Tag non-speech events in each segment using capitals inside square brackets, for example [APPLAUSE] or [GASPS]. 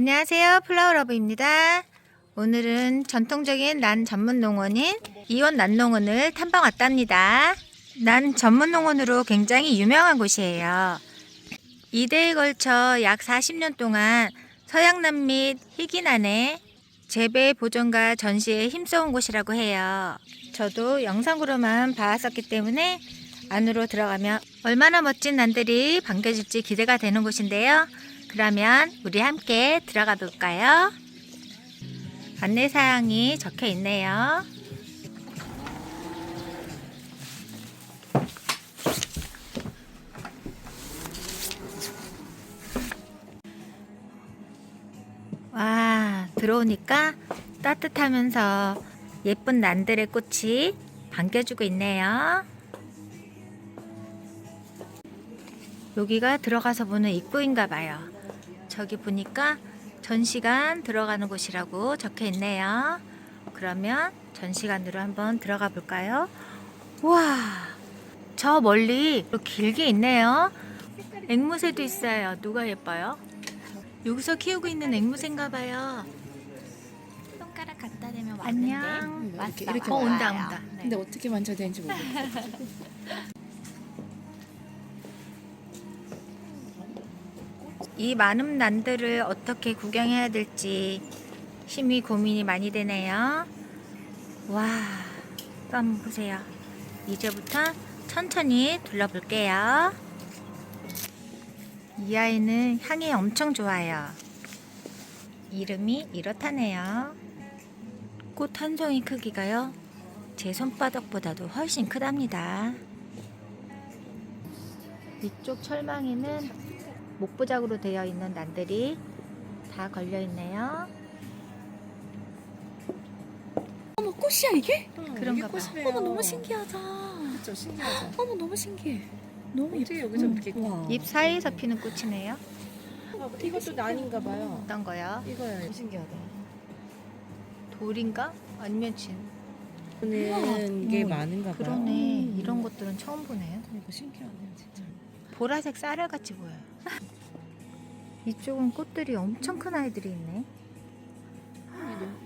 안녕하세요. 플라워러브입니다. 오늘은 전통적인 난 전문 농원인 이원 난농원을 탐방 왔답니다. 난 전문 농원으로 굉장히 유명한 곳이에요. 이대에 걸쳐 약 40년 동안 서양남 및 희귀난의 재배 보존과 전시에 힘써온 곳이라고 해요. 저도 영상으로만 봐왔었기 때문에 안으로 들어가면 얼마나 멋진 난들이 반겨질지 기대가 되는 곳인데요. 그러면 우리 함께 들어가 볼까요? 안내사항이 적혀 있네요. 와, 들어오니까 따뜻하면서 예쁜 난들의 꽃이 반겨주고 있네요. 여기가 들어가서 보는 입구인가 봐요. 저기 보니까 전시관 들어가는 곳이라고 적혀 있네요. 그러면 전시관으로 한번 들어가 볼까요? 와, 저 멀리 또 길게 있네요. 앵무새도 있어요. 누가 예뻐요? 여기서 키우고 있는 앵무새인가 봐요. 손가락 갖다 대면 안녕. 왔는데 이렇게, 왔다, 이렇게 어. 온다, 온다. 네. 근데 어떻게 만져야 되는지 모르겠어. [LAUGHS] 이 많은 난들을 어떻게 구경해야 될지 힘이 고민이 많이 되네요. 와, 또 한번 보세요. 이제부터 천천히 둘러볼게요. 이 아이는 향이 엄청 좋아요. 이름이 이렇다네요. 꽃 한 송이 크기가요. 제 손바닥보다도 훨씬 크답니다. 이쪽 철망에는 목부작으로 되어 있는 난들이 다 걸려 있네요. 어머 꽃이야 이게? 그런가 봐. 어머 너무 신기하다. 그렇죠, 신기하죠. 어머 너무 신기해. 너무 어떻게 예뻐. 여기서 음. 이렇게 와. 잎 사이에서 피는 꽃이네요. 아, 이것도 난인가 봐요. 어떤 거요? 이거요. 신기하다. 돌인가? 아니면 진? 는게 음. 많은가 봐요. 그러네. 음. 이런 것들은 처음 보네요. 이거 신기하네요, 진짜. 보라색 쌀알 같이 보여요. 이쪽은 꽃들이 엄청 큰 아이들이 있네.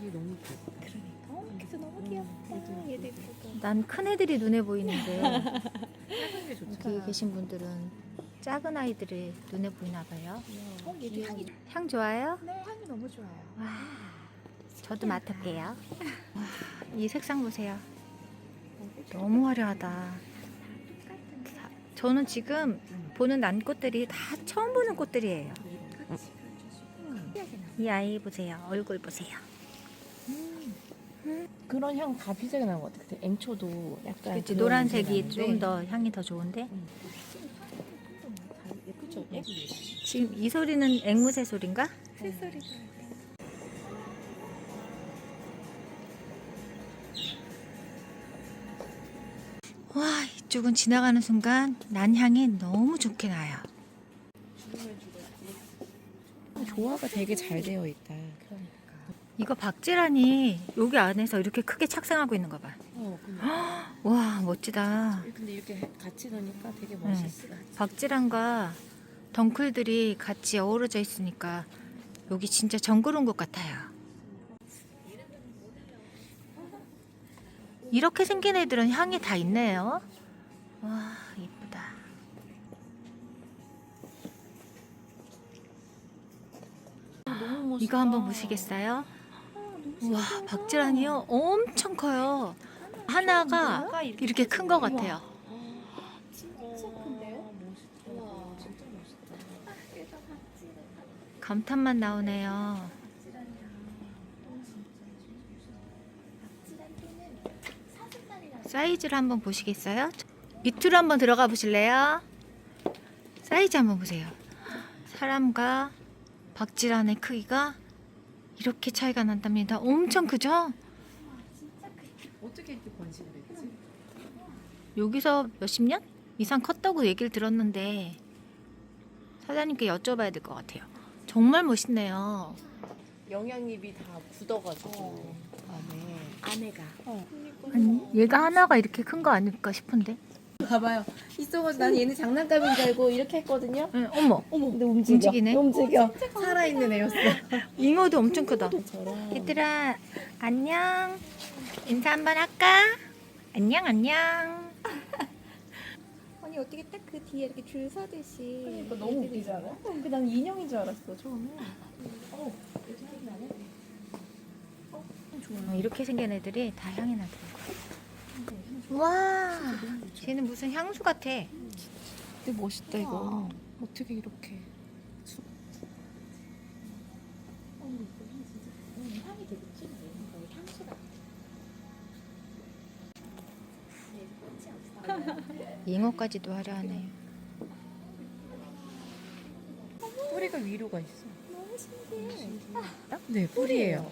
이게 너무 귀엽다. 어, 그래서 너무 귀엽다. 얘도 예쁘고. 난큰 애들이 눈에 보이는데 [LAUGHS] 작은 게 좋죠. 여기 계신 분들은 작은 아이들이 눈에 보이나 봐요. 어, 얘도 향이. 향 좋아요? 네 향이 너무 좋아요. 와, 저도 맡을게요. 와, [LAUGHS] 이 색상 보세요. 너무 화려하다. 다- 저는 지금 보는 난꽃들이 다 처음 보는 꽃들이에요. 이 아이 보세요. 얼굴 보세요. 그런 향 다 비슷하게 나는 것 같아. 근데 앵초도 약간 그치, 그런 노란색이 냄새 좀 나는데 더 향이 더 좋은데 예쁘죠? 예쁘게. 지금 이 소리는 앵무새 소리인가? 새소리가. 이쪽은 지나가는 순간 난 향이 너무 좋게 나요. 조화가 되게 잘 되어 있다. 이거 박지란이 여기 안에서 이렇게 크게 착상하고 있는 거 봐. 어, 근데, [GASPS] 와 멋지다. 근데 이렇게 같이 넣으니까 되게 멋있어. 박지란과 덩클들이 같이 어우러져 있으니까 여기 진짜 정글 온 것 같아요. 이렇게 생긴 애들은 향이 다 있네요. 와 이쁘다. 너무 멋있다. 이거 한번 보시겠어요? 와 박지란이요 엄청 커요. 하나가 이렇게 큰 것 같아요. 진짜 큰데요? 멋있다. 진짜 멋있다. 감탄만 나오네요. 사이즈를 한번 보시겠어요? 밑으로 한번 들어가 보실래요? 사이즈 한번 보세요. 사람과 박지란의 크기가 이렇게 차이가 난답니다. 엄청 크죠? 어떻게 이렇게 번식을 했지? 여기서 몇십 년 이상 컸다고 얘기를 들었는데 사장님께 여쭤봐야 될 것 같아요. 정말 멋있네요. 영양잎이 다 굳어가지고 안에 아내가. 아니, 얘가 하나가 이렇게 큰 거 아닐까 싶은데. 봐봐요. 있어가지고 난 얘는 장난감인 줄 알고 이렇게 했거든요. 응, 어머. 어머, 근데 움직여. 움직이네. 움직여. 살아있는 애였어. [LAUGHS] 잉어도 엄청 크다. 얘들아, 안녕. 인사 한번 할까? 안녕, 안녕. [LAUGHS] 아니 어떻게 딱 그 뒤에 이렇게 줄 서듯이. 그러니까 너무 웃기지 않아? 근데 난 인형인 줄 알았어 처음에. 어? 어, 이렇게 생긴 애들이 다 향이 나더라고. 와, 쟤는 무슨 향수 같아. 근데 멋있다 이거. 어떻게 이렇게? 잉어까지도 화려하네. 뿌리가 위로 가 있어. 너무 신기해. 네, 뿌리예요.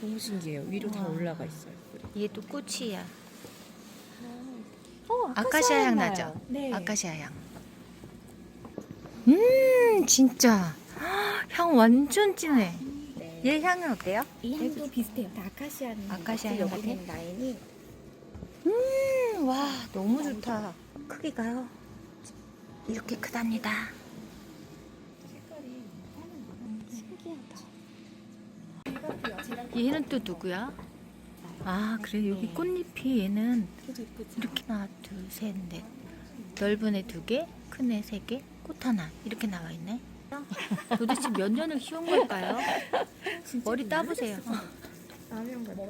너무 신기해요. 위로 다 와. 올라가 있어요. 뿌리. 얘도 꽃이야. 어, 아카시아 향 나요. 나죠? 네. 아카시아 향. 음, 진짜. [GASPS] 향 완전 진해. 네. 얘 향은 어때요? 이 향도 비슷해요. 다 아카시아는. 아카시아 향 같아? 라인이 음, 와, 너무 좋다. 크기가요. 이렇게 크답니다. 신기하다. 얘는 또 누구야? 아, 그래. 여기 꽃잎이 얘는? 이렇게 하나, 둘, 셋, 넷. 넓은 애 두 개, 큰 애 세 개, 꽃 하나. 이렇게 나와 있네. [LAUGHS] 도대체 몇 년을 키운 걸까요? 머리 따보세요. 라면 같아.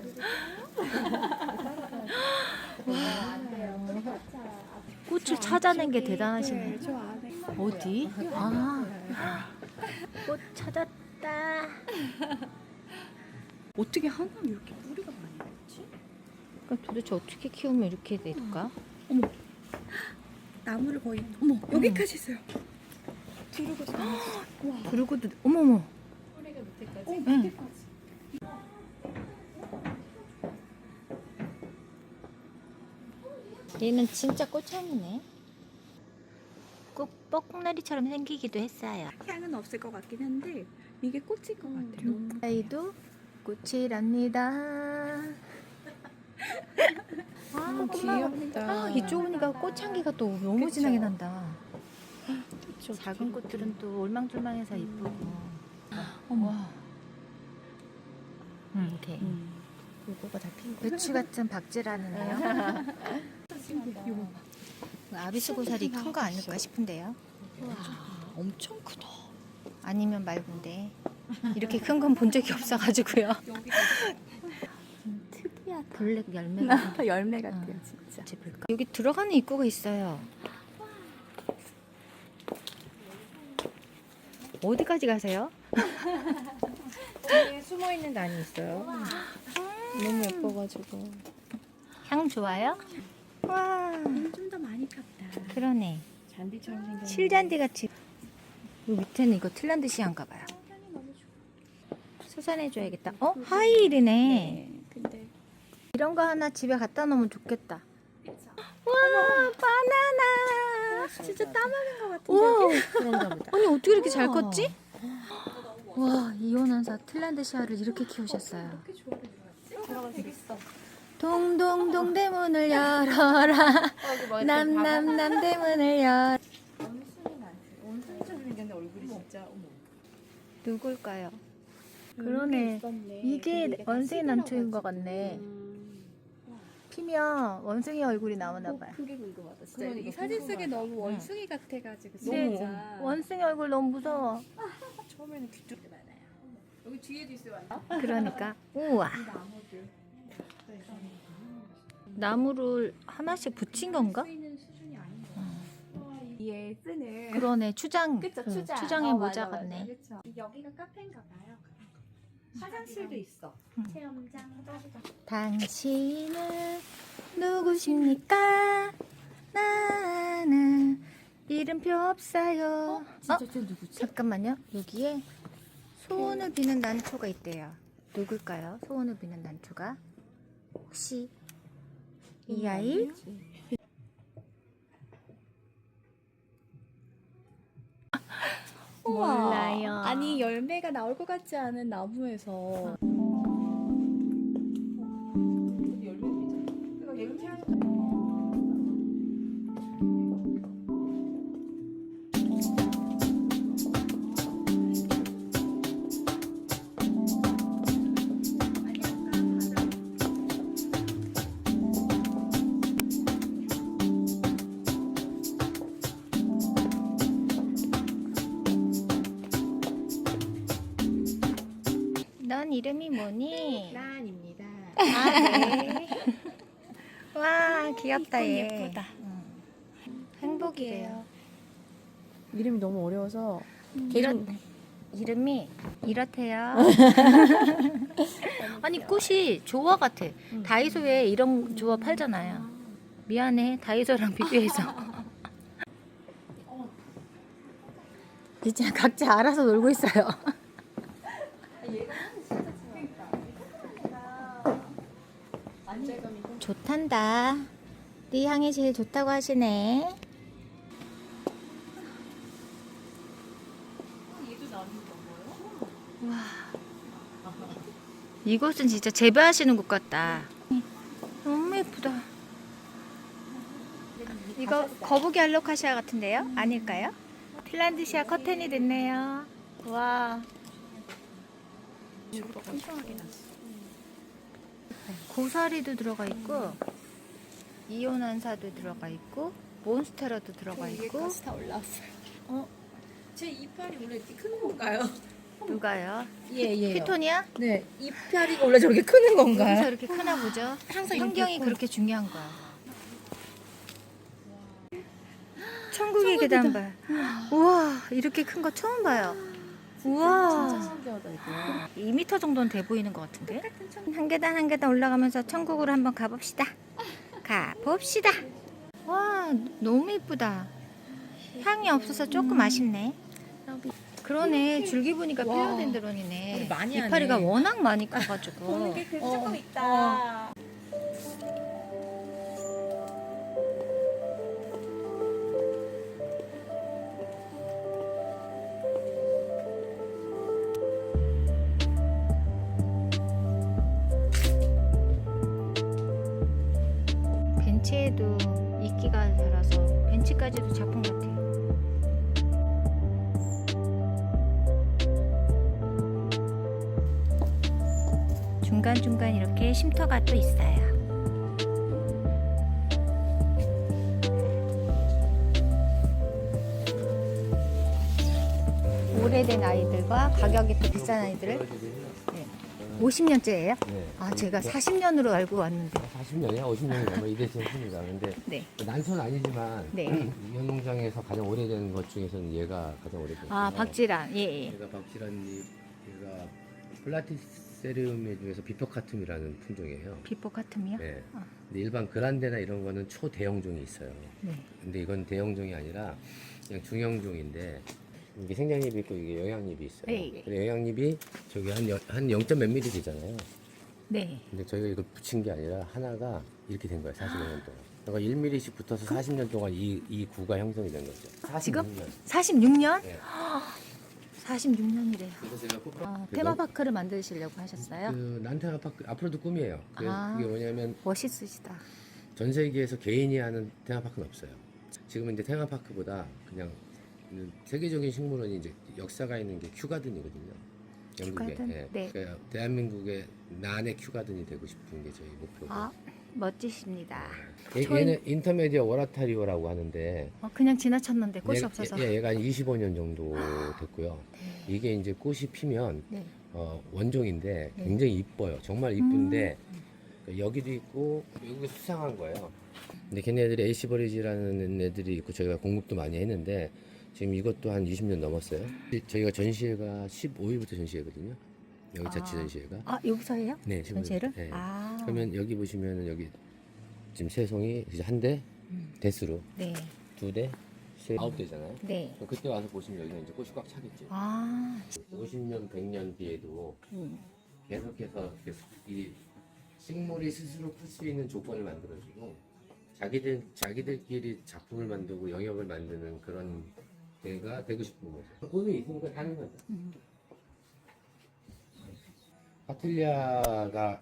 꽃을 찾아낸 게 대단하시네. 네. 어디? 아, [GASPS] 꽃 찾았다. 어떻게 하나 이렇게? 그럼 도대체 어떻게 키우면 이렇게 될까? 나무를 거의 어머 여기까지 있어요. 뒤로고 그리고도 어머머. 뿌리가 밑에까지. 어 응. 밑에까지. 얘는 진짜 꽃향이네. 꼭 뻐꾹나리처럼 생기기도 했어요. 향은 없을 것 같긴 한데 이게 꽃일 것 음. 같아요. 너무 아이도 꽃이랍니다. 아, 귀엽다. 아, 이쪽 오니까 꽃향기가 또 너무 그쵸? 진하게 난다. 그쵸, 작은 꽃들은 또 올망졸망해서 이쁘고. 어머. 음, 이렇게 음. 요거가 다 핀. 배추 같은 박제라는데요. 이거 아비스고사리 큰 거 아닐까 싶은데요. 엄청 크다. 아니면 말고인데 이렇게 큰 건 본 적이 없어가지고요. 특이하다. 블랙 열매 같은 열매 같아요, 같아요 진짜. 지 볼까? 여기 들어가는 입구가 있어요. 어디까지 가세요? 뒤에 숨어 있는 단이 있어요. 너무 예뻐가지고. 향 좋아요? 와, 좀 더 많이 폈다. 그러네. 잔디처럼 생겼. 실잔디 같이. 이 밑에는 이거 틴란드 시안가 봐요. 향이 너무 좋아. 수선해줘야겠다. 어? 하이힐이네. 이런 거 하나 집에 갖다 놓으면 좋겠다. 와, 바나나. 진짜 따먹은 것 같은데. 우와. 그런가 보다. 아니 어떻게 이렇게 잘 우와. 컸지? 와 이혼한사 틀란드시아를 이렇게 키우셨어요. 동동동 대문을 열어라. 남남남 대문을 열. 원숭이 나지. 원숭이처럼 생겼는데 얼굴이 진짜 어머. 누굴까요? 음, 그러네. 이게 근데 다 원숭이 난초인 것 같네. 음. 피면 원숭이 얼굴이 나오나 어, 봐요. 그게 궁금하다. 진짜 그러니까 이 사진 속에 궁금하다. 너무 원숭이 같아가지고 네. 진짜. 원숭이 얼굴 너무 무서워. [LAUGHS] 처음에는 귀뚜 많아요. 여기 뒤에도 있어요. 그러니까 [LAUGHS] 우와 나무들. 나무를 하나씩 붙인 건가? 쓰이는 수준이 아닌 것 같아. 이에 쓰는. 그러네 추장. 그쵸 응, 추장. 추장의 어, 모자 맞아, 맞아. 같네. 그쵸. 여기가 카페인가 봐요. 화장실도 있어. 음. 체험장. 당신은 누구십니까? 나는 이름표 없어요. 어? 쟤 누구지? 잠깐만요. 여기에 소원을 비는 난초가 있대요. 누굴까요? 소원을 비는 난초가 혹시 이 아이? 몰라요. 아니 열매가 나올 것 같지 않은 나무에서 귀엽다, 얘. 예쁘다. 응. 행복이에요. 이름이 너무 어려워서 이렇, 이름이 이렇대요. [LAUGHS] 아니, 꽃이 조화 같아. 다이소에 이런 조화 팔잖아요. 미안해, 다이소랑 비교해서. [LAUGHS] 이제 각자 알아서 놀고 있어요. [LAUGHS] 좋단다. 네 향이 제일 좋다고 하시네. 이곳은 진짜 재배하시는 곳 같다. 너무 예쁘다. 이거 거북이 알로카시아 같은데요? 아닐까요? 핀란드시아 커튼이 됐네요. 와. 고사리도 들어가 있고 이온한사도 들어가 있고 몬스테라도 들어가 있고 다 올라왔어요. 제 이빨이 원래 이렇게 큰 건가요? 누가요? 예, 예. 피톤이야? 네, 이빨이 원래 저렇게 크는 건가요? 여기서 이렇게 크나 보죠? 항상 환경이 그렇게 중요한 거야. 천국의 계단 봐. 우와, 이렇게 큰 거 처음 봐요. 진짜 우와, 신기하다 이거. 2m 정도는 돼 보이는 것 같은데? 한 계단 한 계단 올라가면서 천국으로 한번 가봅시다. 가봅시다. 와, 너무 예쁘다. 향이 없어서 조금 아쉽네. 그러네, 줄기 보니까 와. 필로덴드론이네. 우리 많이 이파리가. 워낙 많이 커가지고. 보는 게 어, 조금 있다. 벤치에도 이끼가 달아서 벤치까지도 작품 같아요. 중간중간 이렇게 쉼터가 또 있어요. 오래된 아이들과 가격이 또 비싼 아이들을 50년째예요? 네. 아, 제가 40년으로 알고 왔는데. 40년이야? 50년이 넘어 이대했습니다 근데 [LAUGHS] 네. 난소는 아니지만 네. [CLEARS THROAT] 이 농장에서 가장 오래된 것 중에서는 얘가 가장 오래됐어요. 아, 박지란. 예, 예. 얘가 박지란잎, 얘가 플라티세리움 중에서 비퍼카툼이라는 품종이에요. 비포 카툼이요? 네. 아. 근데 일반 그란데나 이런 거는 초대형종이 있어요. 네. 근데 이건 대형종이 아니라 그냥 중형종인데 이게 생장잎이 있고 이게 영양잎이 있어요. 네, 네. 근데 영양잎이 저기 한, 여- 한 0. 몇 미리 되잖아요. 네. 근데 저희가 이걸 붙인 게 아니라 하나가 이렇게 된 거예요. 45년 동안. 그러니까 1mm씩 붙어서 40년 동안 이, 이 구가 형성이 된 거죠. 46년. 지금? 46년? 네. 46년이래요. 그래서 제가 꼭 아, 그 테마파크를 만드시려고 하셨어요? 그 난테마파크 앞으로도 꿈이에요. 그게, 아. 그게 뭐냐면 멋있으시다. 전 세계에서 개인이 하는 테마파크는 없어요. 지금은 이제 테마파크보다 그냥 그 세계적인 식물원이 이제 역사가 있는 게 큐가든이거든요. 영국에. 큐가든? 예. 네. 그러니까 대한민국의 난의 큐가든이 되고 싶은 게 저희 목표고. 아, 멋지십니다. 얘, 저희- 얘는 인터메디어 워라타리오라고 하는데 어, 그냥 지나쳤는데 꽃이 얘- 없어서. 얘, 얘가 한 25년 정도 됐고요. 네. 이게 이제 꽃이 피면 네. 어, 원종인데 네. 굉장히 이뻐요. 정말 이쁜데 음. 여기도 있고 외국에 수상한 거예요. 근데 걔네들이 에이시버리지라는 애들이 있고 저희가 공급도 많이 했는데 지금 이것도 한 20년 넘었어요. 저희가 전시회가 15일부터 전시회거든요. 여기 자치 아. 전시회가. 아, 여기서 해요? 네, 15일. 전시회를? 네. 아. 그러면 여기 보시면은 여기 지금 세 송이 이제 한 대, 음. 대수로 네. 두 대, 세 아홉 대잖아요. 네. 그럼 그때 와서 보시면 여기가 이제 꽃이 꽉 차겠죠. 아. 50년, 100년 뒤에도 음. 계속해서 이 식물이 스스로 클 수 있는 조건을 만들어주고 자기들 자기들끼리 작품을 만들고 영역을 만드는 그런 데가 되고 싶은 거죠. 꿈이 있으니까 하는 거죠. 음. 파틀리아가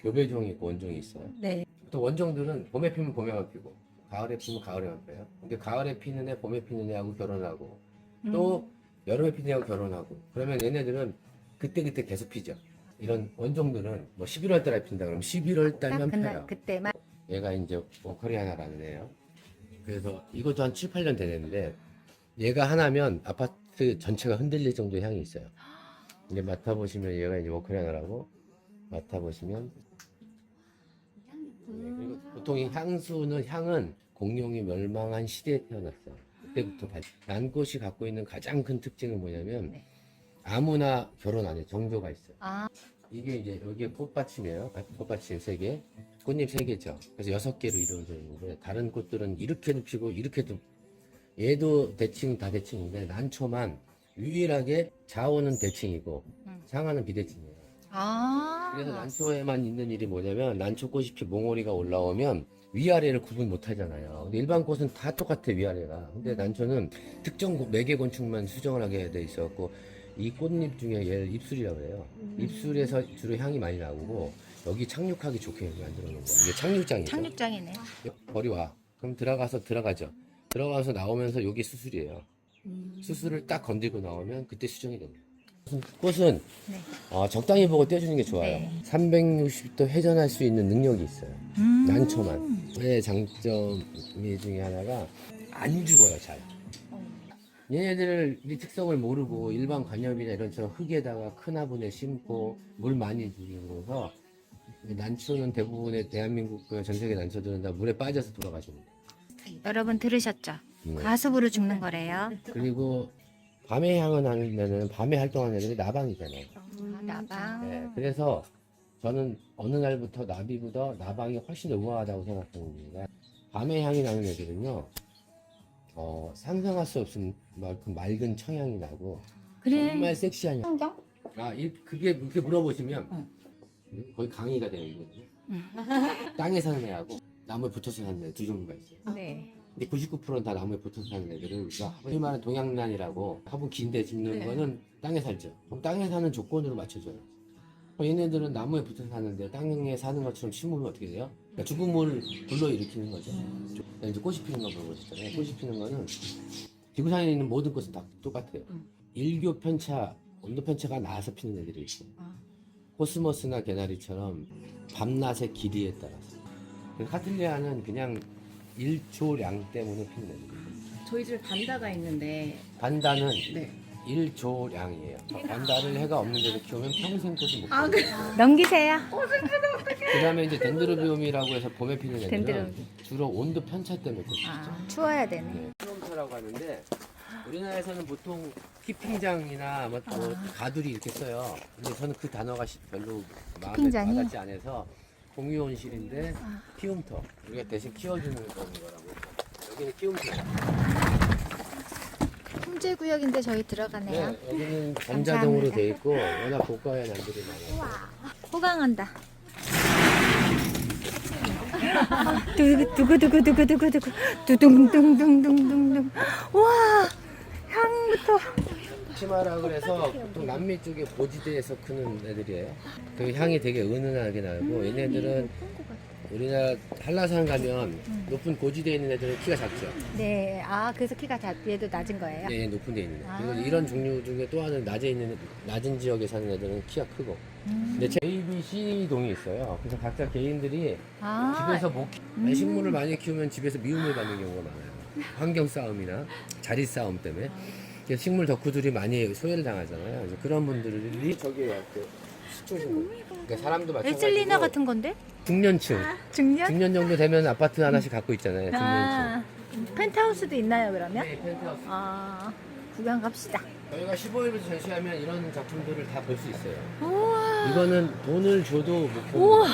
교배종이 있고 원종이 있어요. 네. 또 원종들은 봄에 피면 봄에만 피고 가을에 피면 가을에만 피요. 근데 가을에 피는 애, 봄에 피는 애하고 결혼하고 또 여름에 피는 애하고 결혼하고 그러면 얘네들은 그때그때 계속 피죠. 이런 원종들은 뭐 11월 달에 핀다 그러면 11월 딱 달만 그날 펴요. 그때만 얘가 이제 워커리아나라는 애예요. 그래서 이것도 한 7, 8년 되는데 얘가 하나면 아파트 전체가 흔들릴 정도의 향이 있어요. 이제 맡아보시면 얘가 이제 워크레너라고 맡아보시면 네, 그리고 보통 이 향수는 향은 공룡이 멸망한 시대에 태어났어. 그때부터 발- 난꽃이 갖고 있는 가장 큰 특징은 뭐냐면 네. 아무나 결혼 안 해. 정조가 있어요. 아, 이게 이제 여기에 꽃받침이에요. 아, 꽃받침 세 개, 꽃잎 세 개죠. 그래서 여섯 개로 이루어져 있는데 다른 꽃들은 이렇게도 피고 이렇게도 얘도 대칭 다 대칭인데 난초만 유일하게 자원은 대칭이고 음. 상하는 비대칭이에요. 아. 그래서 난초에만 있는 일이 뭐냐면 난초꽃이 피 몽오리가 올라오면 위아래를 구분 못 하잖아요. 근데 일반 꽃은 다 똑같아 위아래가. 근데 난초는 특정 고- 매개 곤충만 수정을 하게 돼 있었고 이 꽃잎 중에 얘를 입술이라고 그래요. 입술에서 주로 향이 많이 나오고 여기 착륙하기 좋게 만들어 놓은 거예요. 이게 착륙장이죠. 착륙장이네. 거리 와. 그럼 들어가서 들어가죠. 들어가서 나오면서 여기 수술이에요. 수술을 딱 건들고 나오면 그때 수정이 됩니다. 꽃은 네. 어, 적당히 보고 떼주는 게 좋아요. 네. 360도 회전할 수 있는 능력이 있어요. 음. 난초만. 의 장점이 중에 하나가 안 죽어요, 잘. 얘네들을 이 특성을 모르고 일반 관엽이나 이런 처럼 흙에다가 큰 화분에 심고 물 많이 주면서 난초는 대부분의 대한민국 그전 세계 난초들은 다 물에 빠져서 돌아가십니다. 여러분 들으셨죠? 네. 과습으로 죽는 거래요. 그리고 밤에 향을 하면은 밤에 활동하는 애들이 나방이잖아요. 아, 나방. 네, 그래서 저는 어느 날부터 나비보다 나방이 훨씬 더 우아하다고 생각합니다. 밤에 향이 나는 애들은요, 어, 상상할 수 없은 만큼 맑은 청향이 나고 그래. 정말 섹시한 향. 환경? 아, 이, 그게 그렇게 물어보시면 거의 강의가 되어 있거든요. 음. 땅에 사는 애하고 나무에 붙어서 사는 애 두 종류가 있어요. 네. 근데 99%는 다 나무에 붙어서 사는 애들은 우리가 흔히 말하는 동양난이라고 화분 긴데 짚는 네. 거는 땅에 살죠. 그럼 땅에 사는 조건으로 맞춰줘요. 그럼 얘네들은 나무에 붙어서 사는데 땅에 사는 것처럼 심으면 어떻게 돼요? 그러니까 죽은 물을 불러일으키는 거죠. 그러니까 이제 꽃이 피는 거 물어보셨잖아요. 꽃이 피는 거는 지구상에 있는 모든 꽃은 다 똑같아요. 일교 편차, 온도 편차가 나서 피는 애들이 있고 코스모스나 개나리처럼 밤낮의 길이에 따라서 그 카틀리아는 그냥 일조량 때문에 피는 애들이에요. 저희 집에 반다가 있는데 반다는 네. 일조량이에요. 반다를 해가 없는 데서 키우면 평생 꽃을 못 아, 피워요. 넘기세요. 그 다음에 이제 덴드로비움이라고 해서 봄에 피는 애들은 덴드로비움. 주로 온도 편차 때문에 꽃이 피죠. 아, 추워야 되네. 네. 수nom사라고 하는데 우리나라에서는 보통 키핑장이나 뭐, 뭐 가두리 이렇게 써요. 근데 저는 그 단어가 시- 별로 마음에 키핑장이? 와닿지 않아서 공유온실인데 키움터 우리가 대신 키워주는 거라고 여기는 키움터 통제 구역인데 저희 들어가네요. 네, 여기는 전자동으로 감사합니다. 돼 있고 워낙 고가의 난들이 많아요 호강한다. 두구 두구 두구 두구 두구 두구 두둥둥둥둥둥둥. 와 향부터. 치마라 그래서 보통 남미 쪽에 고지대에서 크는 애들이에요 그 향이 되게 은은하게 나고 얘네들은 우리나라 한라산 가면 높은 고지대에 있는 애들은 키가 작죠 네, 아 그래서 키가 다 얘도 낮은 거예요. 네, 높은 데 있는 애. 아. 그리고 이런 종류 중에 또 하나는 낮에 있는 낮은 지역에 사는 애들은 키가 크고. 근데 제 A, B, C 동이 있어요. 그래서 각자 개인들이 아 집에서 못 키... 식물을 많이 키우면 집에서 미움을 받는 경우가 많아요. 환경 싸움이나 자리 싸움 때문에. 식물 덕후들이 많이 소외를 당하잖아요. 그래서 그런 분들이 저기 그러니까 사람도 마찬가지고 에슬리나 같은 건데? 중년층, 중년? 중년 정도 되면 아파트 하나씩 갖고 있잖아요. 중년층. 아 펜트하우스도 있나요 그러면? 네, 펜트하우스. 아 구경 갑시다. 저희가 15일부터 전시하면 이런 작품들을 다 볼 수 있어요. 우와 이거는 돈을 줘도 못 보는 우와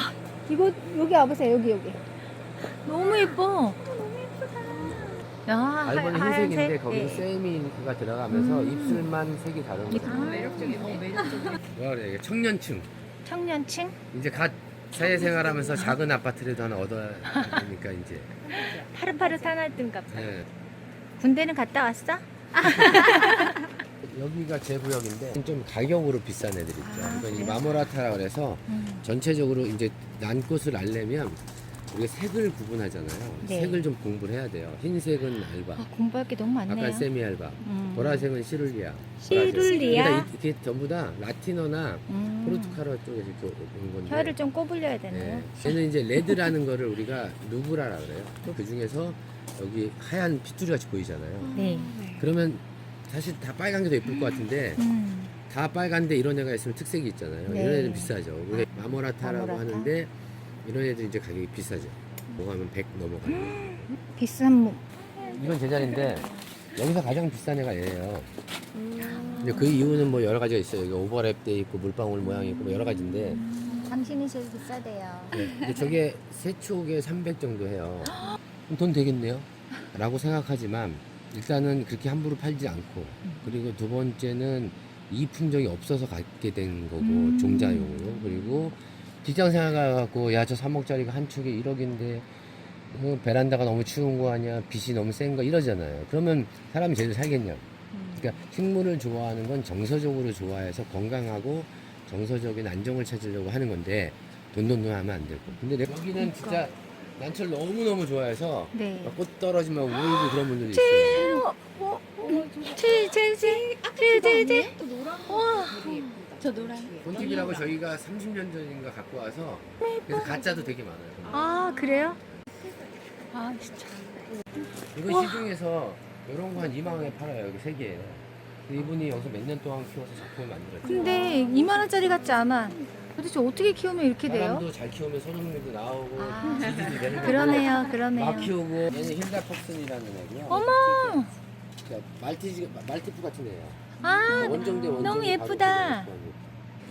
이거 여기 와보세요 여기 여기. 너무 예뻐. 야 알고는 하- 흰색인데? 거기서 예. 세미가 들어가면서 입술만 색이 다른 거예요. 아, 매력적인 어 매력적인 뭐라 그래 이게 청년층 청년층 이제 갓 사회생활하면서 작은 아파트라도 하나 얻어야 되니까 이제 알뜰 같아. 예. 군대는 갔다 왔어? [LAUGHS] 여기가 제 구역인데 좀 가격으로 비싼 애들 있죠. 아, 그러니까? 마모라타라 그래서 음. 전체적으로 이제 난꽃을 알려면 우리가 색을 구분하잖아요. 네. 색을 좀 공부를 해야 돼요. 흰색은 알바, 아, 공부할 게 너무 많네요. 약간 세미 알바, 음. 보라색은 시룰리아. 시룰리아? 그러니까 이- 이게 전부 다 라틴어나 음. 포르투갈어 쪽에서 이렇게 온 건데. 혀를 좀 꼬불려야 되네요. 네. 얘는 이제 레드라는 거를 우리가 누브라라 그래요. 그 중에서 여기 하얀 핏줄이 같이 보이잖아요. 네. 그러면 사실 다 빨간 게 더 예쁠 것 같은데 음. 다 빨간데 이런 애가 있으면 특색이 있잖아요. 네. 이런 애는 비싸죠. 우리 마모라타라고 마모라타. 하는데 이런 애들 이제 가격이 비싸죠. 뭐가 하면 100 넘어가요. [GASPS] 비싼 모 이건 제자리인데 여기서 가장 비싼 애가 얘예요. 근데 그 이유는 뭐 여러 가지가 있어요. 이게 오버랩돼 있고 물방울 모양이 있고 뭐 여러 가지인데 당신이 제일 비싸대요. 네, 근데 저게 세 촉에 300 정도 해요. 그럼 돈 되겠네요. 라고 생각하지만 일단은 그렇게 함부로 팔지 않고 그리고 두 번째는 이 품종이 없어서 갖게 된 거고 음. 종자용으로 그리고 직장 생활 가갖고 야 저 3억짜리가 한 촉에 1억인데 어, 베란다가 너무 추운 거 아니야 빛이 너무 센 거 이러잖아요. 그러면 사람이 제대로 살겠냐? 그러니까 식물을 좋아하는 건 정서적으로 좋아해서 건강하고 정서적인 안정을 찾으려고 하는 건데 돈돈돈 하면 안 되고. 근데 내- 여기는 진짜 난철 너무 너무 좋아해서 네. 막꽃 떨어지면 울고 그런 분들도 있어요. 칠칠칠칠칠칠 또 노란 와. 되게 예쁘다. 저 노란. 본틱이라고 저희가 30년 전인가 갖고 와서 그래서 가짜도 되게 많아요. 아 그래요? 아 진짜. 이거 시중에서 이런 거 한 2만 원에 팔아요. 여기 세 개예요. 근데 이분이 여기서 몇 년 동안 키워서 작품을 만들었죠. 근데 2만 원짜리 같지 않아. 도대체 어떻게 키우면 이렇게 돼요? 사람도 잘 키우면 손흥민도 나오고 아. 지지도 되는 그러네요, 막 그러네요. 키우고 얘는 힐다 폭슨이라는 애고요. 어머! 그러니까 말티즈 말티프 같은 애예요. 아 원정대 원정 너무 예쁘다.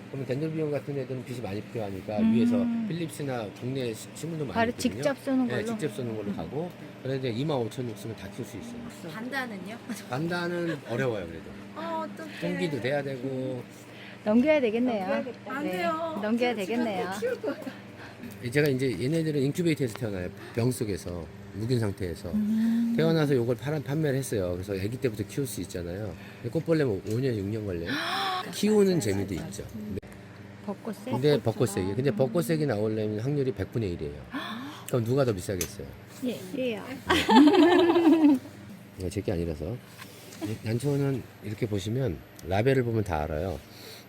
그러면 덴들비용 같은 애들은 빛이 많이 필요하니까 음. 위에서 필립스나 국내 시- 신문도 많이 바로 있거든요. 직접 쏘는 네, 걸로. 직접 쏘는 걸로 가고 그래도 2만 5천 육 쓰면 다 키울 수 있어요. 반다는요? 반다는 어려워요 그래도. [LAUGHS] 어, 어떡해. 통기도 돼야 되고 넘겨야 되겠네요. 안 네, 돼요. 넘겨야 되겠네요. 제가 이제 얘네들은 인큐베이터에서 태어나요. 병 속에서 묵인 상태에서 음. 태어나서 요걸 팔, 판매를 했어요. 그래서 아기 때부터 키울 수 있잖아요. 근데 꽃벌레 뭐 5년 6년 걸려요. [GASPS] 키우는 재미도 있죠. 벚꽃에. 근데 벚꽃색이 근데 벚꽃색이 나오려면 확률이 100분의 1이에요. [GASPS] 그럼 누가 더 비싸겠어요? 예, 예요. 이거 제게 아니라서 난초는 이렇게 보시면 라벨을 보면 다 알아요.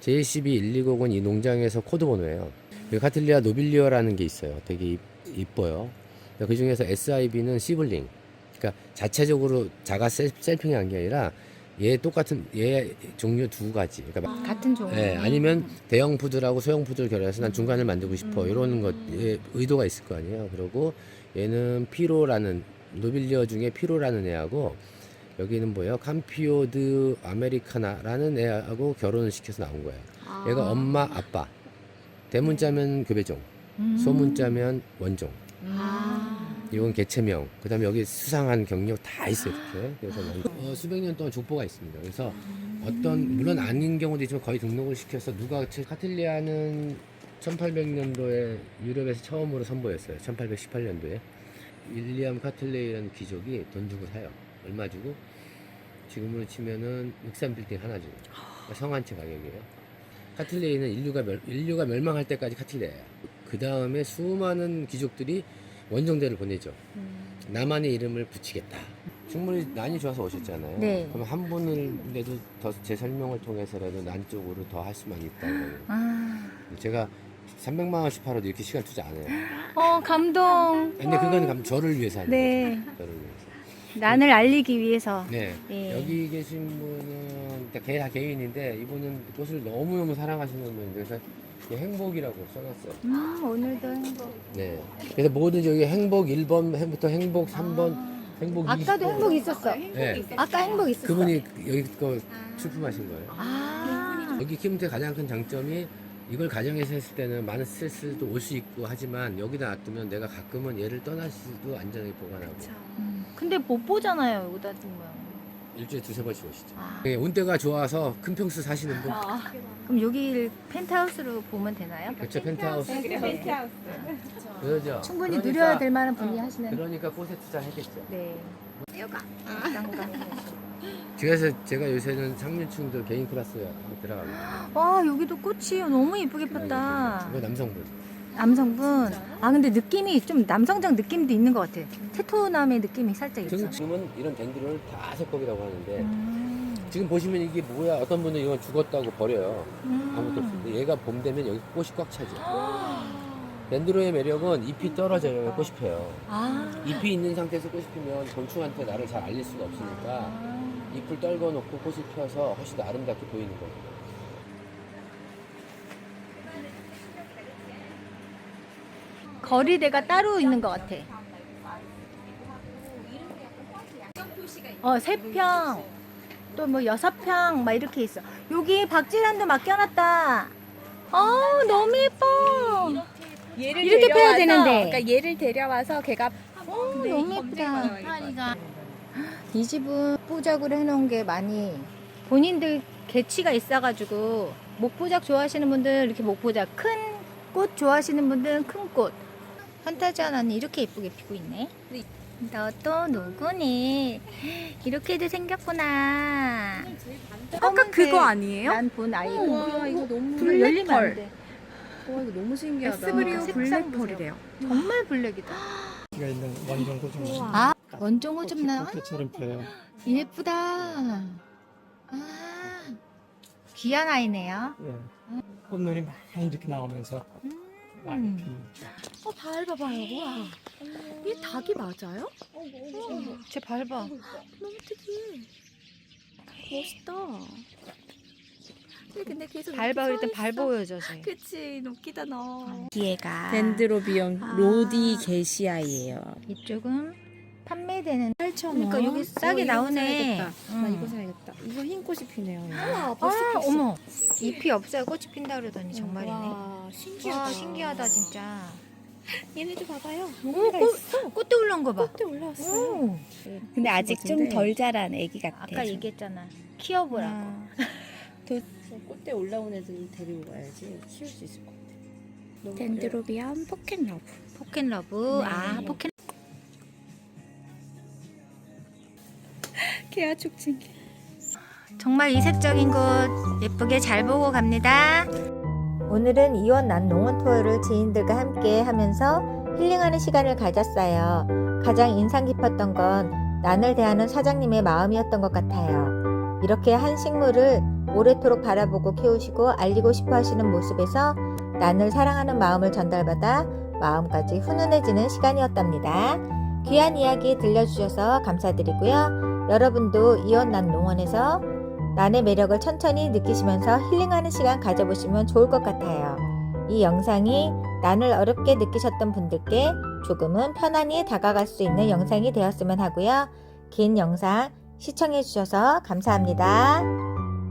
JCB 120은 이 농장에서 코드 번호예요. 그리고 카틀리아 노빌리어라는 게 있어요. 되게 이- 이뻐요. 그 중에서 SIB는 시블링. 그러니까 자체적으로 자가 셀, 셀핑한 게 아니라 얘 똑같은 얘 종류 두 가지. 그러니까 같은 종류. 예, 아니면 대형 푸드라고 소형 푸드를 결합해서 난 중간을 만들고 싶어 이런 것 예, 의도가 있을 거 아니에요. 그리고 얘는 피로라는 노빌리어 중에 피로라는 애하고 여기는 뭐예요? 캄피오드 아메리카나라는 애하고 결혼을 시켜서 나온 거예요. 얘가 엄마 아빠 대문자면 교배종, 음. 소문자면 원종. 아. 이건 개체명. 그다음에 여기 수상한 경력 다 있어요 이렇게. 그래서 어, 수백 년 동안 족보가 있습니다. 그래서 어떤 물론 아닌 경우도 있지만 거의 등록을 시켜서 누가 제- 카틸리아는 1800년도에 유럽에서 처음으로 선보였어요. 1818년도에 윌리엄 카틀레이라는 귀족이 돈 주고 사요. 얼마 주고? 지금으로 치면은 63 빌딩 하나 주고 그러니까 성한 채 가격이에요. 카틀레이는 인류가 멸, 인류가 멸망할 때까지 카틀레이예요. 그 다음에 수많은 귀족들이 원정대를 보내죠. 나만의 이름을 붙이겠다. 식물이 난이 좋아서 오셨잖아요. 네. 그럼 한 분을라도 더 제 설명을 통해서라도 난 쪽으로 더 할 수만 있다고. 아. 제가 300만 원씩 팔아도 이렇게 시간 투자 안 해요. 어 감동. 근데 그건 감- 저를 위해서 하는 네. 거죠. 저를 위해서. 난을 알리기 위해서. 네. 예. 여기 계신 분은 다 개, 개인인데 이분은 꽃을 너무너무 사랑하시는 분인데 그래서 행복이라고 써놨어요. 음, 오늘도 행복. 네. 그래서 모든 여기 행복 1번부터 행복 3번, 행복 20번. 아까도 행복 있었어. 네. 아까 행복 있었어. 그분이 여기 거 출품하신 거예요. 아. 여기 키움테 가장 큰 장점이 이걸 가정에서 했을 때는 많은 스트레스도 올 수 있고 하지만 여기다 놔두면 내가 가끔은 얘를 떠날 수도 안전하게 보관하고 음, 근데 못 보잖아요, 여기다 두면. 일주일에 두세 번씩 오시죠. 아. 예, 온대가 좋아서 큰 평수 사시는 분 그럼 여기를 펜트하우스로 보면 되나요? 그쵸 펜트하우스 펜트하우스. 그러죠. 충분히 그러니까- 누려야 될 만한 분이 하시는. 그러니까 꽃에 투자했겠죠. 네. 여가. 깡깡. 그래서 제가 요새는 상류층들 개인 클래스에 들어가고 와 여기도 꽃이 너무 예쁘게 폈다. 이거 남성분. 남성분. 아 근데 느낌이 좀 남성적 느낌도 있는 것 같아. 테토남의 느낌이 살짝 있어. 지금- 지금은 이런 댕들을 다 색법이라고 하는데 음. 지금 보시면 이게 뭐야? 어떤 분은 이건 죽었다고 버려요. 음. 아무것도 없는데 얘가 봄 되면 여기 꽃이 꽉 차죠. 덴드로의 매력은 잎이 떨어져요. 꽃이 펴요. 아. 잎이 있는 상태에서 꽃이 피면 곤충한테 나를 잘 알릴 수가 없으니까 잎을 떨궈 놓고 꽃이 펴서 훨씬 더 아름답게 보이는 거예요. 거리대가 따로 있는 것 같아. 어, 세 평, 또 뭐 여섯 평, 막 이렇게 있어. 여기 박지란도 맡겨놨다. 어, 너무 예뻐. 얘를 이렇게 빼야 되는데. 그러니까 얘를 데려와서 걔가 어, 네, 너무 예쁘다. 이 집은 목보작으로 해놓은 게 많이 본인들 개취가 있어가지고 목보작 좋아하시는 분들 이렇게 목보작 큰 꽃 좋아하시는 분들은 큰 꽃. 판타지아 나는 이렇게 예쁘게 피고 있네. 너 또 누구니? 이렇게도 생겼구나. 아까 그거 아니에요? 난 본 아이고. 와 이거 너무 불 열리면 안 돼. 와 이거 너무 신기하다. 에스브리오 색상 블랙펄이래요. 정말 블랙이다. 가 있는 원종 고정. 아, 원종 오줌 나. 꽃처럼 펴요. 예쁘다. 아, 귀한 아이네요. 예. 꽃눈이 많이 이렇게 나오면서 음. 어, 발 봐봐요. 와. 이게 닭이 맞아요? 제 밟아. 너무 특이해. 멋있다. 근데, 근데 계속 밟아 이렇게 그럴 때서발 있어. 보여줘, 쟤. 그치, 웃기다 너. 뒤에가. 덴드로비엄 아. 로디 게시아이예요. 이쪽은 판매되는. 8,000원. 그러니까 여기 싸게 나오네. 나 응. 이거 사야겠다. 이거 흰 꽃이 피네요. 아, 어머. 잎이 없어요. 꽃이 핀다 그러더니 정말이네. 와, 신기하다. 와, 신기하다, 진짜. 얘네도 봐봐요. 오, 꽃, 꽃대 올라온 거 봐. 꽃대 올라왔어요. 오. 근데 아직 좀 덜 자란 애기 같아. 아까 얘기했잖아. 키워보라고. [LAUGHS] 꽃대 올라온 애들 데리고 가야지 키울 수 있을 것 같아. 덴드로비엄 포켓러브. 포켓러브. 네. 아, 포켓. 케아 축진. 정말 이색적인 곳 예쁘게 잘 보고 갑니다. 오늘은 이원 난 농원 투어를 지인들과 함께 하면서 힐링하는 시간을 가졌어요. 가장 인상 깊었던 건 난을 대하는 사장님의 마음이었던 것 같아요. 이렇게 한 식물을 오래도록 바라보고 키우시고 알리고 싶어 하시는 모습에서 난을 사랑하는 마음을 전달받아 마음까지 훈훈해지는 시간이었답니다. 귀한 이야기 들려주셔서 감사드리고요. 여러분도 이원 난 농원에서 난의 매력을 천천히 느끼시면서 힐링하는 시간 가져보시면 좋을 것 같아요. 이 영상이 난을 어렵게 느끼셨던 분들께 조금은 편안히 다가갈 수 있는 영상이 되었으면 하고요. 긴 영상 시청해주셔서 감사합니다.